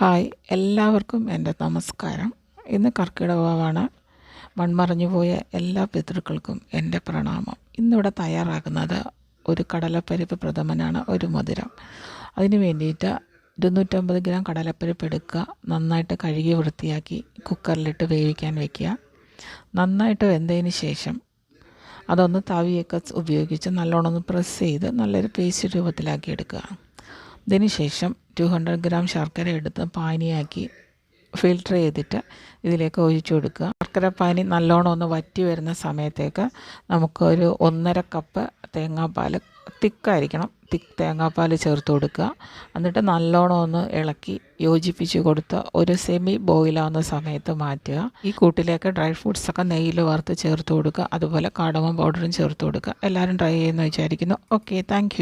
Hi എല്ലാവർക്കും എന്റെ നമസ്കാരം. ഇന്ന് കർക്കിടകമാണ് മൺമറഞ്ഞു പോയ എല്ലാ പിതൃക്കൾക്കും എന്റെ പ്രണാമം. ഇന്നിവിടെ തയ്യാറാക്കുന്നത് ഒരു കടലപ്പരിപ്പ് പ്രഥമനാണ് ഒരു മധുരം. അതിന് വേണ്ടിയിട്ട് ഇരുന്നൂറ്റമ്പത് ഗ്രാം കടലപ്പരിപ്പ് എടുക്കുക. നന്നായിട്ട് കഴുകി വൃത്തിയാക്കി കുക്കറിലിട്ട് വേവിക്കാൻ വെക്കുക. നന്നായിട്ട് വെന്തതിന് ശേഷം അതൊന്ന് തവിയൊക്കെ ഉപയോഗിച്ച് നല്ലോണം ഒന്ന് പ്രസ് ചെയ്ത് നല്ലൊരു പേസ്റ്റ് രൂപത്തിലാക്കി എടുക്കുക. ഇതിന് ശേഷം ടു ഹൺഡ്രഡ് ഗ്രാം ശർക്കര എടുത്ത് പാനിയാക്കി ഫിൽട്ടർ ചെയ്തിട്ട് ഇതിലേക്ക് ഒഴിച്ചു കൊടുക്കുക. ശർക്കര പാനി നല്ലോണം ഒന്ന് വറ്റി വരുന്ന സമയത്തേക്ക് നമുക്കൊരു ഒന്നര കപ്പ് തേങ്ങാപ്പാൽ തിക്കായിരിക്കണം. തിക്ക് തേങ്ങാപ്പാൽ ചേർത്ത് കൊടുക്കുക. എന്നിട്ട് നല്ലോണം ഒന്ന് ഇളക്കി യോജിപ്പിച്ച് കൊടുത്ത് ഒരു സെമി ബോയിലാവുന്ന സമയത്ത് മാറ്റുക. ഈ കൂട്ടിലേക്ക് ഡ്രൈ ഫ്രൂട്ട്സൊക്കെ നെയ്യിൽ വറുത്ത് ചേർത്ത് കൊടുക്കുക. അതുപോലെ കാടമം പൗഡറും ചേർത്ത് കൊടുക്കുക. എല്ലാവരും ട്രൈ ചെയ്യുമെന്ന് വിചാരിക്കുന്നു. Okay thank